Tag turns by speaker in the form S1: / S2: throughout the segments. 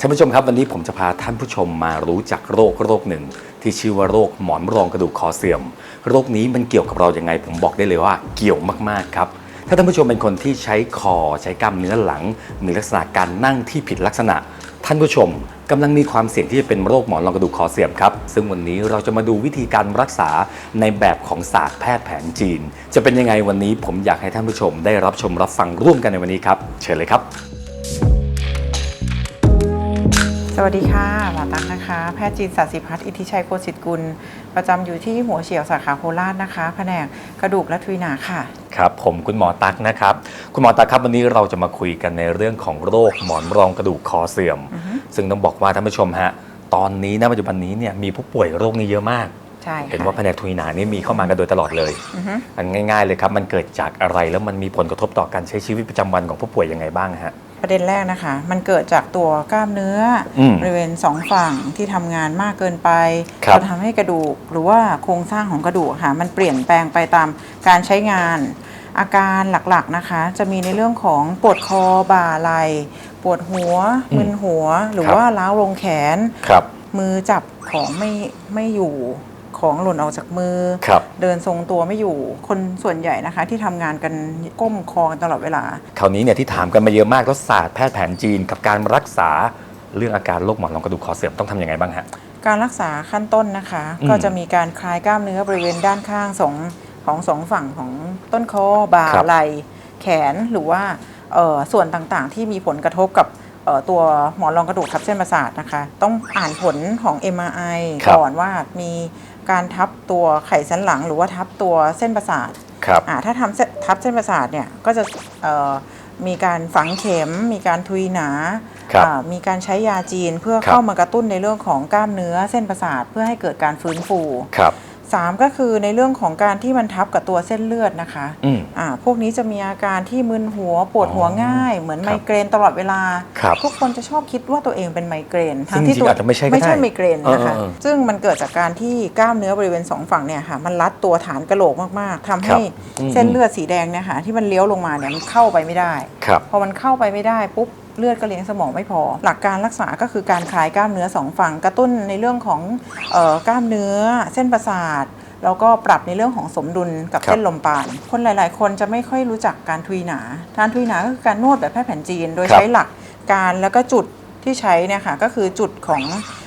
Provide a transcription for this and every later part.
S1: ท่านผู้ชมครับวันนี้ผมจะพาท่านผู้ชมมารู้จักโรคโรคหนึ่ง ที่ชื่อว่าโรคหมอนรองกระดูกคอเสื่อม โรคนี้มันเกี่ยวกับเราอย่างไง ผมบอกได้เลยว่าเกี่ยวมากๆครับถ้าท่านผู้ชมเป็นคนที่ใช้คอใช้กล้ามเนื้อหลัง มีลักษณะการนั่งที่ผิดลักษณะ ท่านผู้ชมกำลังมีความเสี่ยงที่จะเป็นโรคหมอนรองกระดูกคอเสื่อมครับ ซึ่งวันนี้เราจะมาดูวิธีการรักษาในแบบของศาสตร์แพทย์แผนจีน จะเป็นยังไงวันนี้ผมอยากให้ท่านผู้ชมได้รับชมรับฟังร่วมกันในวันนี้ครับ เชิญเลยครับ
S2: สวัสดีค่ะหมอตั๊กนะคะ แพทย์จีนศาสิพัฒน์อิทธิชัยโคสิตกุล ประจำอยู่ที่หัวเฉียวสาขาโคราชนะคะ แผนกกระดูกและทุยหนาค่ะ
S1: ครับ ผมคุณหมอตั๊กนะครับ คุณหมอตั๊กครับวันนี้เราจะมาคุยกันในเรื่องของโรคหมอนรองกระดูกคอเสื่อม ซึ่งต้องบอกว่าท่านผู้ชมฮะ ตอนนี้ณปัจจุบันนี้เนี่ยมีผู้ป่วยโรคนี้เยอะมาก
S2: ใช่ค่ะ
S1: เห็นว่าแผนกทุยหนานี่มีเข้ามากันโดยตลอดเลย
S2: อือฮึ
S1: มันง่าย ๆ เลยครับ มันเกิดจากอะไรแล้วมันมีผลกระทบต่อการใช้ชีวิตประจำวันของผู้ป่วยยังไงบ้างฮะ
S2: ประเด็นแรกนะคะ มันเกิดจากตัวกล้ามเนื้ออ
S1: ม
S2: บริเวณสองฝั่งที่ทำงานมากเกินไป
S1: ครับ
S2: จนทำให้กระดูก หรือว่าโครงสร้างของกระดูกค่ะมันเปลี่ยนแปลงไปตามการใช้งาน อาการหลักๆนะคะ จะมีในเรื่องของปวดคอบ่าไหล่ปวดหัว
S1: อืม
S2: มึนหัว หรือ
S1: ครับ
S2: ว่าล้าวลงแขน
S1: ครับ
S2: มือจับของไม่ไม่อยู่ ของหล่นออกจากมือ
S1: ครับ
S2: เดินทรงตัวไม่อยู่ คนส่วนใหญ่นะคะ ที่ทำงานกันก้มคอกันตลอดเวลา
S1: คราวนี้เนี่ยที่ถามกันมาเยอะมากแล้วศาสตร์แพทย์แผนจีนกับการรักษาเรื่องอาการโรคหมอนรองกระดูกคอเสื่อมต้องทำยังไงบ้างฮะ
S2: การรักษาขั้นต้นนะคะ
S1: อืม
S2: ก็จะมีการคลายกล้ามเนื้อบริเวณด้านข้างสองของสองฝั่งของต้นคอบ่า
S1: ครับ
S2: ไหล่แขนหรือว่าเอ่อส่วนต่างๆ ที่มีผลกระทบกับเอ่อ ตัวหมอนรองกระดูกทับเส้นประสาทนะคะ ต้องอ่านผลของ MRI
S1: ครับ
S2: ก่อนว่ามีการทับตัวไขสันหลัง หรือว่าทับตัวเส้นประสาท
S1: ครับ
S2: อ่าถ้าทำเส้นทับเส้นประสาทเนี่ยก็จะเอ่อมีการฝังเข็ม มีการทุยหนา
S1: ครับ
S2: อ่ามีการใช้ยาจีนเพื่อ
S1: ครับ
S2: เข้ามากระตุ้นในเรื่องของกล้ามเนื้อเส้นประสาทเพื่อให้เกิดการฟื้นฟู
S1: ครับ
S2: สามก็คือในเรื่องของการที่มันทับกับตัวเส้นเลือดนะคะ
S1: อืม
S2: อ่าพวกนี้จะมีอาการที่มึนหัวปวดหัวง่าย เหมือน
S1: ครับ
S2: ไมเกรนตลอดเวลา
S1: ครับ
S2: ทุกคนจะชอบคิดว่าตัวเองเป็นไมเกรน
S1: ซึ่งจริงๆอาจจะไม่ใช่ก็
S2: ไม่ใช่
S1: ได้
S2: ไมเกรนนะคะ
S1: เออเออเออ
S2: ซึ่งมันเกิดจากการที่กล้ามเนื้อบริเวณสองฝั่งเนี่ยค่ะมันรัดตัวฐานกระโหลกมากๆทำให้
S1: อืม
S2: เส้นเลือดสีแดงเนี่ยค่ะที่มันเลี้ยวลงมาเนี่ยมันเข้าไปไม่ได้
S1: ครับ
S2: พอมันเข้าไปไม่ได้ปุ๊บ เลือดก็เลี้ยงสมองไม่พอ หลักการรักษาก็คือการคลายกล้ามเนื้อสองฝั่งกระตุ้นในเรื่องของเออกล้ามเนื้อ เส้นประสาทแล้วก็ปรับในเรื่องของสมดุลกับ
S1: ครับ
S2: เส้นลมปาน คนหลาย ๆ คนจะไม่ค่อยรู้จักการทุยหนาการทุยหนาก็คือการนวดแบบแพทย์แผนจีน โดย
S1: ครับ
S2: ใช้หลักการแล้วก็จุดที่ใช้เนี่ยค่ะก็คือจุดของ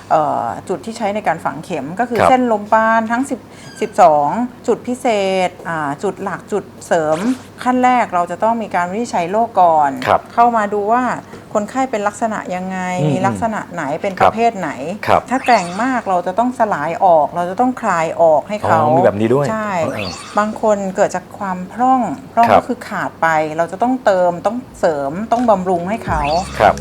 S2: เออจุดที่ใช้ในการฝังเข็มก็คือ
S1: ครับ
S2: เส้นลมปานทั้ง 10 12 จุดพิเศษอ่าจุดหลักจุดเสริม ขั้นแรกเราจะต้องมีการวินิจฉัยโรคก่อน
S1: ครับ
S2: เข้ามาดูว่า คนไข้เป็นลักษณะยังไง
S1: อืม
S2: มีลักษณะไหนเป็น
S1: ค
S2: ป
S1: รับ
S2: ระเภทไหน
S1: ครับ
S2: ถ้าแกร่งมากเราจะต้องสลายออก เราจะต้องคลายออกให้
S1: อ๋อ
S2: เขา
S1: มีแบบนี้ด้วย
S2: ใช่
S1: เออ
S2: บางคนเกิดจากความพร่อง พร่อง
S1: ครับ
S2: ก็คือขาดไป เราจะต้องเติมต้องเสริมต้องบำรุงให้เขา
S1: ครับ